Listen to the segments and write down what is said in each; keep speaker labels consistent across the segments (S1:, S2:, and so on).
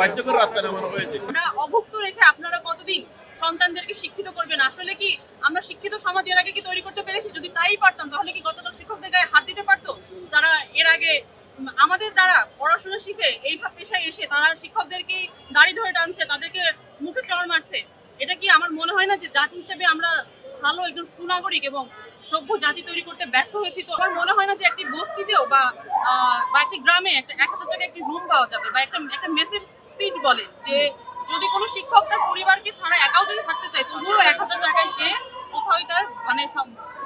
S1: বাধ্য করে নামানো হয়েছে।
S2: আমরা অভুক্ত রেখে আপনারা কতদিন সন্তানদেরকে শিক্ষিত করবেন? আসলে কি আমরা শিক্ষিত সমাজ এর আগে কি তৈরি করতে পেরেছি? যদি তাই পারতাম, তাহলে কি গতকাল শিক্ষকদের গায়ে হাত দিতে পারতো? যারা এর আগে আমাদের দ্বারা পড়াশোনা শিখে এই সব পেশায় এসে তারা শিক্ষকদেরকে দাড়ি ধরে টানছে, তাদেরকে মুখে চড় মারছে। এটা কি আমার মনে হয় না যে জাতি হিসেবে আমরা ভালো একজন সুনাগরিক এবং সভ্য জাতি তৈরি করতে ব্যর্থ হয়েছি? তো আমার মনে হয় না যে একটি বস্তিতেও বা বা একটি গ্রামে একটা এক হাজার টাকা একটি রুম পাওয়া যাবে বা একটা একটা মেসের সিট বলে যে যদি কোনো শিক্ষক তার পরিবারকে ছাড়া একাও যদি থাকতে চায়, তবুও এক হাজার টাকায় সে কোথাও তার মানে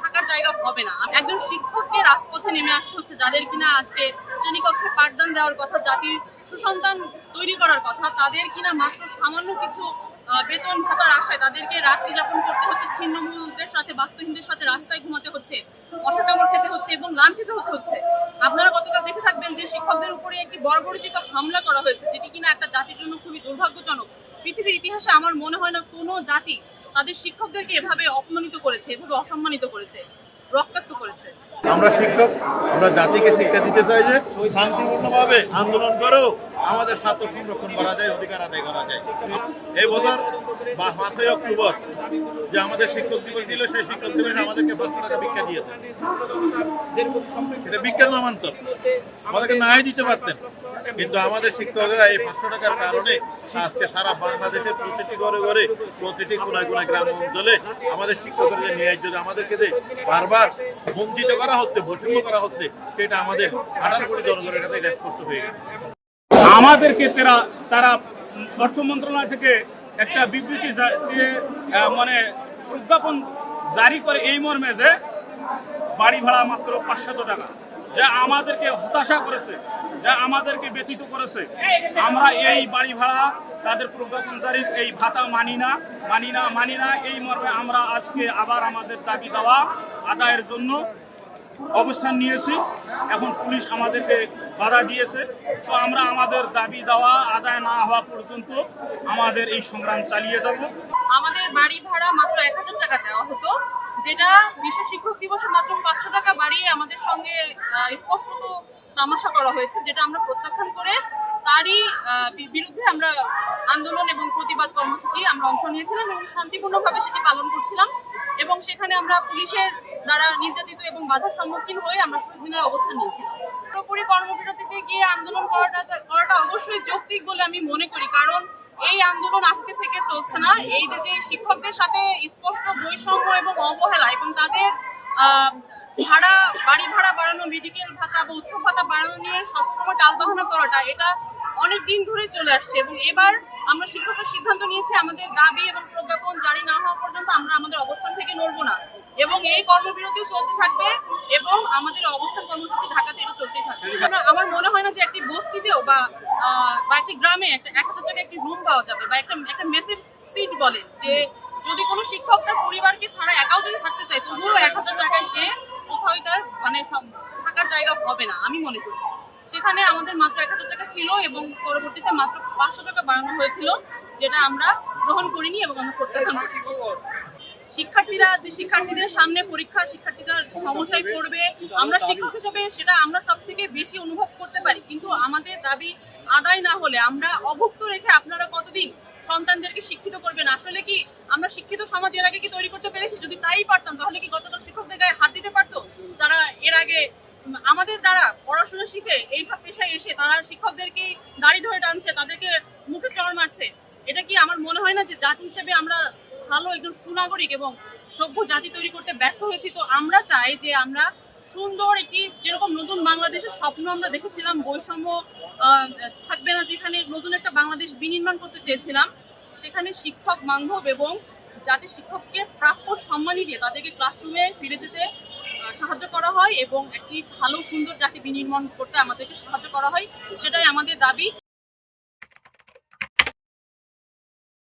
S2: থাকার জায়গা হবে না। একজন শিক্ষককে রাজপথে নেমে আসতে হচ্ছে যাদের কিনা আজকে শ্রেণীকক্ষে পাঠদান দেওয়ার কথা, জাতির সুসন্তান তৈরি করার কথা, তাদের কিনা মাত্র সামান্য কিছু বেতন ভাতার আশায় তাদেরকে রাত্রি যাপন করতে হচ্ছে ছিন্নমূলদের সাথে, বাস্তুহীনদের সাথে রাস্তায় ঘুমাতে হচ্ছে অসাকামড় খেতে হচ্ছে এবং লাঞ্ছিত হতে হচ্ছে। আপনারা গতকাল দেখে থাকবেন যে শিক্ষকদের উপরে একটি বর্বরচিত হামলা করা হয়েছে, যেটি কিনা একটা জাতির জন্য খুবই দুর্ভাগ্যজনক। পৃথিবীর ইতিহাসে আমার মনে হয় না কোনো জাতি তাদের শিক্ষকদেরকে এভাবে অপমানিত করেছে, এভাবে অসম্মানিত করেছে, রক্তাক্ত করেছে।
S1: আমরা শিক্ষক, আমরা জাতিকে শিক্ষা দিতে চাই যে শান্তিপূর্ণভাবে আন্দোলন করেও আমাদের স্বার্থ সংরক্ষণ করা যায়, অধিকার আদায় করা যায়। এই বছর বা পাঁচই অক্টোবর যে আমাদের শিক্ষক দিবস দিল, সেই শিক্ষক দিবসে আমাদেরকে পাঁচশো টাকা ভিক্ষা দিয়েছে। এটা বিজ্ঞান নামান্তর। আমাদেরকে নাই দিতে পারতেন। কিন্তু আমাদের শিক্ষকরা এই পাঁচশো টাকার কারণে আজকে সারা বাংলাদেশের প্রতিটি ঘরে ঘরে, প্রতিটি কোনায় কোনায় গ্রাম অঞ্চলে আমাদের শিক্ষকরা যে ন্যায্য যে আমাদেরকে যে বারবার বঞ্চিত করা হচ্ছে, বৈষম্য করা হচ্ছে, সেটা আমাদের আঠারো কোটি জনগণের কাছে এটা স্পষ্ট হয়ে গেছে।
S3: আমাদেরকে তারা তারা অর্থ মন্ত্রণালয় থেকে একটা বিবৃতি মানে প্রজ্ঞাপন জারি করে এই মর্মে যে বাড়ি ভাড়া মাত্র পাঁচশত টাকা, যা আমাদেরকে হতাশা করেছে, যা আমাদেরকে ব্যতীত করেছে। আমরা এই বাড়ি ভাড়া তাদের প্রজ্ঞাপন জারির এই ভাতা মানি না মানি না মানি না। এই মর্মে আমরা আজকে আবার আমাদের দাবি দেওয়া আদায়ের জন্য অবস্থান নিয়েছি। এখন পুলিশ আমাদেরকে বাধা দিয়েছে। তো আমরা আমাদের দাবি দেওয়া আদায় না হওয়া পর্যন্ত আমাদের এই সংগ্রাম চালিয়ে যাব।
S2: আমাদের বাড়ি ভাড়া মাত্র এক হাজার টাকা দেওয়া হতো, যেটা বিশ্ব শিক্ষক দিবসে মাত্র পাঁচশো টাকা বাড়িয়ে আমাদের সঙ্গে স্পষ্টত তামাশা করা হয়েছে, যেটা আমরা প্রত্যাখ্যান করে তারই বিরুদ্ধে আমরা আন্দোলন এবং প্রতিবাদ কর্মসূচি আমরা অংশ নিয়েছিলাম এবং শান্তিপূর্ণভাবে সেটি পালন করছিলাম এবং সেখানে আমরা পুলিশের দ্বারা নির্যাতিত এবং বাধার সম্মুখীন হয়ে আমরা শহীদ মিনারে অবস্থান নিয়েছিলাম। পুরোপুরি কর্মবিরতিতে গিয়ে আন্দোলন করাটা করাটা অবশ্যই যৌক্তিক বলে আমি মনে করি। কারণ এই আন্দোলন আজকে থেকে চলছে না। এই যে যে শিক্ষকদের সাথে স্পষ্ট বৈষম্য এবং অবহেলা এবং তাদের ভাড়া, বাড়ি ভাড়া বাড়ানো মেডিকেল ভাতা বা উৎসব ভাতা বাড়ানো নিয়ে সবসময় টালবাহানা করাটা, এটা অনেক দিন ধরে চলে আসছে এবং এবার আমরা শিক্ষকের সিদ্ধান্ত নিয়েছি, আমাদের দাবি এবং প্রজ্ঞাপন জারি না হওয়া পর্যন্ত আমরা আমাদের অবস্থান থেকে নড়বো না। এবং এই কর্মবিরতিও চলতে থাকবে এবং আমাদের অবস্থান কর্মসূচি ঢাকাতে এটা চলতেই থাকবে। আমার মনে হয় না যে একটি বস্তিতেও বা বা একটি গ্রামে একটা এক হাজার টাকা একটি রুম পাওয়া যাবে বা একটা একটা মেসের সিট বলে যে যদি কোনো শিক্ষক তার পরিবারকে ছাড়া একাও যদি থাকতে চায় তবুও এক হাজার টাকায় সে কোথাও তার মানে থাকার জায়গা হবে না আমি মনে করি। সেখানে আমাদের মাত্র এক হাজার টাকা ছিল এবং পরবর্তীতে মাত্র পাঁচশো টাকা বাড়ানো হয়েছিল যেটা আমরা গ্রহণ করিনি এবং আমরা প্রত্যাখ্যান করছি। শিক্ষার্থীরা, শিক্ষার্থীদের সামনে পরীক্ষা শিক্ষার্থীরা সমস্যায় পড়বে। আমরা শিক্ষক হিসেবে সেটা আমরা সব থেকে বেশি অনুভব করতে পারি। কিন্তু আমাদের দাবি আদায় না হলে আমরা অভুক্ত রেখে আপনারা কতদিন সন্তানদেরকে শিক্ষিত করবেন? আসলে কি আমরা শিক্ষিত সমাজ এর আগে কি তৈরি করতে পেরেছি? যদি তাই পারতাম, তাহলে কি গতকাল শিক্ষকদের গায়ে হাত দিতে পারতো? যারা এর আগে আমাদের দ্বারা পড়াশোনা শিখে এই সব পেশায় এসে তারা শিক্ষকদেরকে দাড়ি ধরে টানছে, তাদেরকে মুখে চড় মারছে? এটা কি আমার মনে হয় না যে জাতি হিসেবে আমরা ভালো একজন সুনাগরিক এবং সভ্য জাতি তৈরি করতে ব্যর্থ হয়েছি। তো আমরা চাই যে আমরা সুন্দর একটি যেরকম নতুন বাংলাদেশের স্বপ্ন আমরা দেখেছিলাম, বৈষম্য থাকবে না যেখানে নতুন একটা বাংলাদেশ বিনির্মাণ করতে চেয়েছিলাম, সেখানে শিক্ষক বান্ধব এবং যাতে শিক্ষককে প্রাপ্য সম্মানই দিয়ে তাদেরকে ক্লাসরুমে ফিরে যেতে সাহায্য করা হয় এবং একটি ভালো সুন্দর জাতি বিনির্মাণ করতে আমাদেরকে সাহায্য করা হয়, সেটাই আমাদের দাবি।